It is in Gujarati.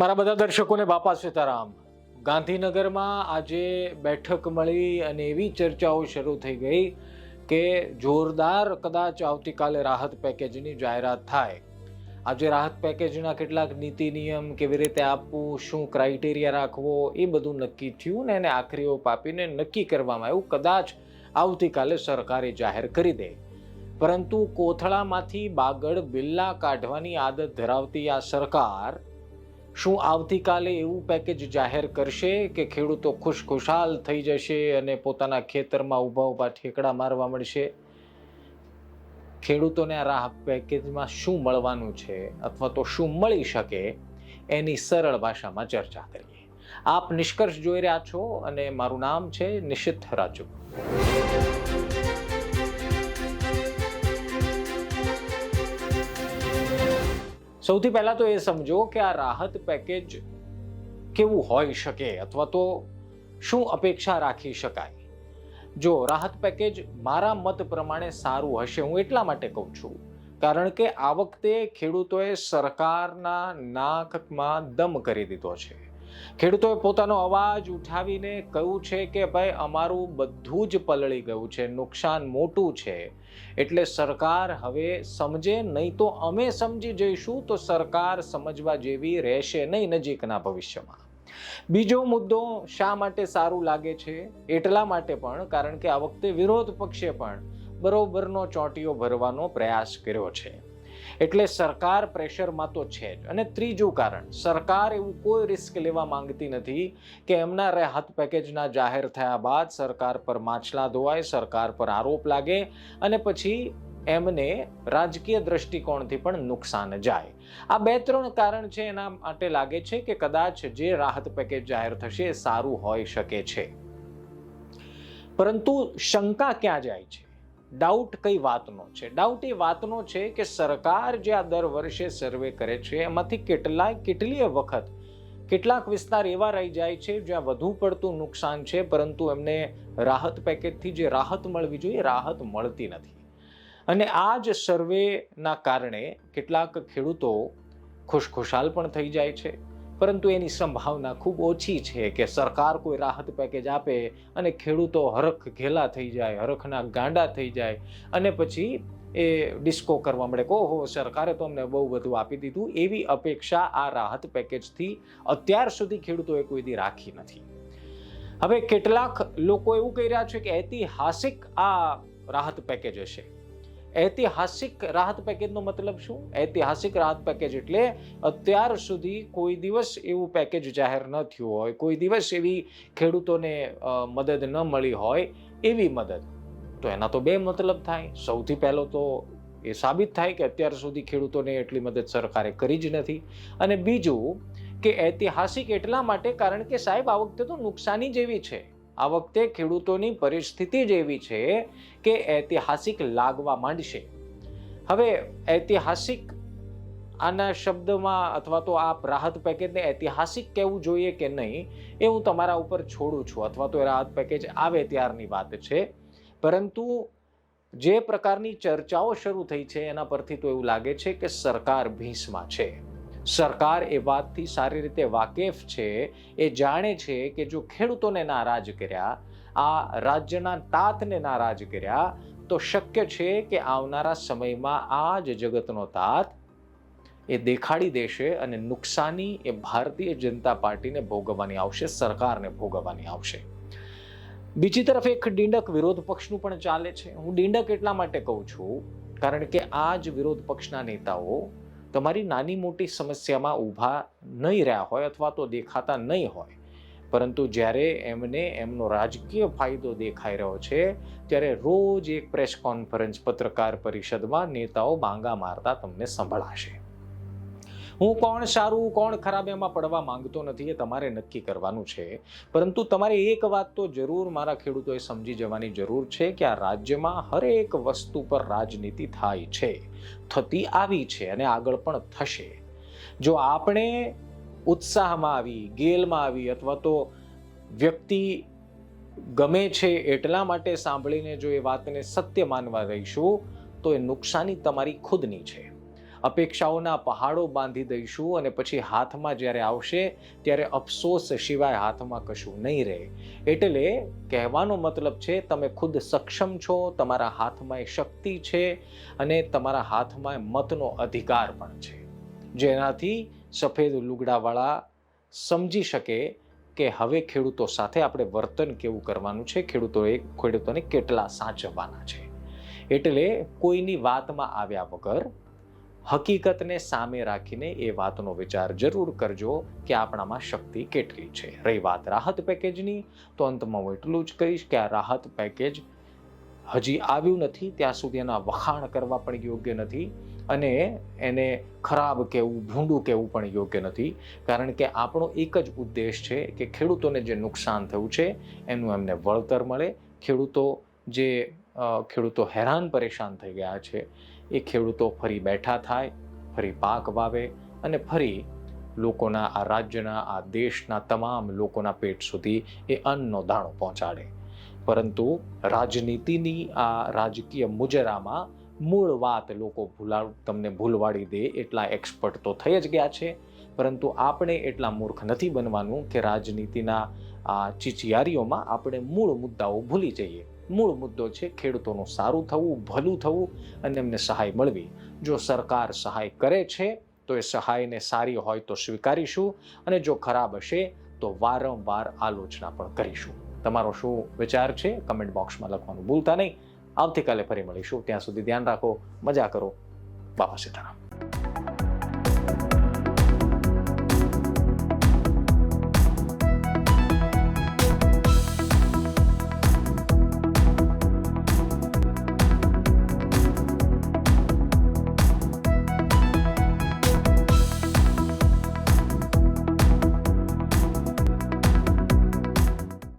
મારા બધા દર્શકોને બાપા સીતારામ. ગાંધીનગરમાં આજે બેઠક મળી અને એવી ચર્ચાઓ શરૂ થઈ ગઈ કે જોરદાર કદાચ આવતીકાલે રાહત પેકેજની જાહેરાત થાય. આજે રાહત પેકેજના કેટલાક નીતિ નિયમ કેવી રીતે આપવું, શું ક્રાઇટેરિયા રાખવો, એ બધું નક્કી થયું ને એને આખરી ઓપ આપીને નક્કી કરવામાં આવ્યું. કદાચ આવતીકાલે સરકારે જાહેર કરી દે. પરંતુ કોથળામાંથી બાગડ બિલ્લા કાઢવાની આદત ધરાવતી આ સરકાર શું આવતીકાલે એવું પેકેજ જાહેર કરશે કે ખેડૂતો ખુશખુશાલ થઈ જશે અને પોતાના ખેતરમાં ઊભા ઊભા ઠેકડા મારવા મળશે? ખેડૂતોને આ રાહ પેકેજમાં શું મળવાનું છે અથવા તો શું મળી શકે? એની સરળ ભાષામાં ચર્ચા કરીએ. આપ નિષ્કર્ષ જોઈ રહ્યા છો અને મારું નામ છે નિશિત રાજુ. સૌથી પહેલાં તો એ સમજો કે આ રાહત પેકેજ કેવું હોઈ શકે અથવા તો શું અપેક્ષા રાખી શકાય. જો રાહત પેકેજ મારા મત પ્રમાણે સારું હશે, હું એટલા માટે કહું છું. કારણ કે આ વખતે ખેડૂતોએ સરકારના નાકમાં દમ કરી દીધો છે. ખેડૂતોએ પોતાનો અવાજ ઉઠાવીને કહ્યું છે કે ભાઈ, અમારું બધું જ પલળી ગયું છે, નુકસાન મોટું છે. એટલે સરકાર હવે સમજે, નહીં તો અમે સમજી જઈશું, તો સરકાર સમજવા જેવી રહેશે નહીં નજીકના ભવિષ્યમાં. બીજો મુદ્દો શા માટે સારું લાગે છે? એટલા માટે પણ, કારણ કે આ વખતે વિરોધ પક્ષે પણ બરોબરનો ચોંટીઓ ભરવાનો પ્રયાસ કર્યો છે. એટલે સરકાર પ્રેશરમાં તો છે જ. અને ત્રીજું કારણ, સરકાર એવું કોઈ રિસ્ક લેવા માંગતી નથી કે એમના રાહત પેકેજના જાહેર થયા બાદ સરકાર પર માછલા ધોવાય, સરકાર પર આરોપ લાગે અને પછી એમને રાજકીય દ્રષ્ટિકોણથી પણ નુકસાન જાય. આ બે ત્રણ કારણ છે એના માટે લાગે છે કે કદાચ જે રાહત પેકેજ જાહેર થશે એ સારું હોઈ શકે છે. પરંતુ શંકા ક્યાં જાય છે? ડાઉટ કઈ વાતનો છે? ડાઉટ એ વાતનો છે કે સરકાર જે આ દર વર્ષે સર્વે કરે છે, એમાંથી કેટલાય, કેટલીય વખત કેટલાક વિસ્તાર એવા રહી જાય છે જ્યાં વધુ પડતું નુકસાન છે, પરંતુ એમને રાહત પેકેજથી જે રાહત મળવી જોઈએ રાહત મળતી નથી. અને આ જ સર્વેના કારણે કેટલાક ખેડૂતો ખુશખુશાલ પણ થઈ જાય છે. પરંતુ એની સંભાવના ખૂબ ઓછી છે કે સરકાર કોઈ રાહત પેકેજ આપે અને ખેડૂતો હરખ ઘેલા થઈ જાય, હરખના ગાંડા થઈ જાય અને પછી એ ડિસ્કો કરવા મળે કહો હો સરકારે તો અમને બહુ બધું આપી દીધું. એવી અપેક્ષા આ રાહત પેકેજથી અત્યાર સુધી ખેડૂતોએ કોઈ દી રાખી નથી. હવે કેટલાક લોકો એવું કહી રહ્યા છે કે ઐતિહાસિક આ રાહત પેકેજ હશે. ઐતિહાસિક રાહત પેકેજનો મતલબ શું? ઐતિહાસિક રાહત પેકેજ એટલે અત્યાર સુધી કોઈ દિવસ એવું પેકેજ જાહેર ન થયું હોય, કોઈ દિવસ એવી ખેડૂતોને મદદ ન મળી હોય એવી મદદ. તો એના તો બે મતલબ થાય. સૌથી પહેલો તો એ સાબિત થાય કે અત્યાર સુધી ખેડૂતોને એટલી મદદ સરકારે કરી જ નથી. અને બીજું કે ઐતિહાસિક એટલા માટે કારણ કે સાહેબ, આ વખતે તો નુકસાની જેવી છે. આ વખતે ખેડૂતોની પરિસ્થિતિ જ એવી છે કે ઐતિહાસિક લાગવા માંડશે. હવે ઐતિહાસિક આના શબ્દમાં અથવા તો આ રાહત પેકેજને ઐતિહાસિક કહેવું જોઈએ કે નહીં, એ હું તમારા ઉપર છોડું છું અથવા તો એ રાહત પેકેજ આવે ત્યારની વાત છે. પરંતુ જે પ્રકારની ચર્ચાઓ શરૂ થઈ છે એના પરથી તો એવું લાગે છે કે સરકાર ભીંસમાં છે. સરકાર એ વાતથી સારી રીતે વાકેફ છે, એ જાણે છે કે જો ખેડૂતોને નારાજ કર્યા, આ રાજ્યના તાતને નારાજ કર્યા, તો શક્ય છે કે આવનારા સમયમાં આ જ જગતનો તાત એ દેખાડી દેશે અને નુકસાની એ ભારતીય જનતા પાર્ટીને ભોગવવાની આવશે, સરકારને ભોગવવાની આવશે. બીજી તરફ એક ડીંડક વિરોધ પક્ષનું પણ ચાલે છે. હું ડીંડક એટલા માટે કહું છું, કારણ કે આ જ વિરોધ પક્ષના નેતાઓ તમારી નાની મોટી સમસ્યામાં ઊભા નહીં રહ્યા હોય અથવા તો દેખાતા નહીં હોય. પરંતુ જ્યારે એમને એમનો રાજકીય ફાયદો દેખાઈ રહ્યો છે, ત્યારે રોજ એક પ્રેસ કોન્ફરન્સ પત્રકાર પરિષદમાં નેતાઓ બાંગા મારતા તમને સંભળાશે. હું કોણ સારું, કોણ ખરાબ એમાં પડવા માંગતો નથી એ તમારે નક્કી કરવાનું છે. પરંતુ તમારે એક વાત તો જરૂર મારા ખેડૂતોએ સમજી જવાની જરૂર છે કે આ રાજ્યમાં હરેક વસ્તુ પર રાજનીતિ થાય છે. થતી આવી છે અને આગળ પણ થશે. જો આપણે ઉત્સાહમાં આવી, ગેલમાં આવી અથવા તો વ્યક્તિ ગમે છે એટલા માટે સાંભળીને જો એ વાતને સત્ય માનવા રહીશું, તો એ નુકસાની તમારી ખુદની છે. અપેક્ષાઓના પહાડો બાંધી દઈશું અને પછી હાથમાં જ્યારે આવશે, ત્યારે અફસોસ સિવાય હાથમાં કશું નહીં રહે. એટલે કહેવાનો મતલબ છે, તમે ખુદ સક્ષમ છો, તમારા હાથમાં શક્તિ છે અને તમારા હાથમાં મતનો અધિકાર પણ છે. જેનાથી સફેદ લુગડાવાળા સમજી શકે કે હવે ખેડૂતો સાથે આપણે વર્તન કેવું કરવાનું છે ખેડૂતોએ ખેડૂતોને કેટલા સાચવવાના છે. એટલે કોઈની વાતમાં આવ્યા વગર હકીકતને સામે રાખીને એ વાતનો વિચાર જરૂર કરજો કે આપણામાં શક્તિ કેટલી છે. રહી વાત રાહત પેકેજની? તો અંતમાં હું એટલું જ કહીશ કે આ રાહત પેકેજ હજી આવ્યું નથી, ત્યાં સુધી એના વખાણ કરવા પણ યોગ્ય નથી અને એને ખરાબ કહેવું ભૂંડું કહેવું પણ યોગ્ય નથી. કારણ કે આપણો એક જ ઉદ્દેશ છે કે ખેડૂતોને જે નુકસાન થયું છે, એનું એમને વળતર મળે. ખેડૂતો જે ખેડૂતો હેરાન પરેશાન થઈ ગયા છે એ ખેડૂતો ફરી બેઠા થાય, ફરી પાક વાવે અને ફરી લોકોના આ રાજ્યના, આ દેશના તમામ લોકોના પેટ સુધી એ અન્નનો દાણો પહોંચાડે. પરંતુ રાજનીતિની આ રાજકીય મુજરામાં મૂળ વાત લોકો ભૂલા તમને ભૂલવાડી દે એટલા એક્સપર્ટ તો થઈ જ ગયા છે. પરંતુ આપણે એટલા મૂર્ખ નથી બનવાનું કે રાજનીતિના આ ચીચિયારીઓમાં આપણે મૂળ મુદ્દાઓ ભૂલી જઈએ. મૂળ મુદ્દો છે ખેડૂતોનું સારું થવું, ભલું થવું અને એમને સહાય મળવી. જો સરકાર સહાય કરે છે, તો એ સહાયને સારી હોય તો સ્વીકારીશું અને જો ખરાબ હશે, તો વારંવાર આલોચના પણ કરીશું. તમારો શું વિચાર છે? કમેન્ટ બોક્સમાં લખવાનું ભૂલતા નહીં. આવતીકાલે ફરી મળીશું. ત્યાં સુધી ધ્યાન રાખો, મજા કરો. બાબા સીતારામ.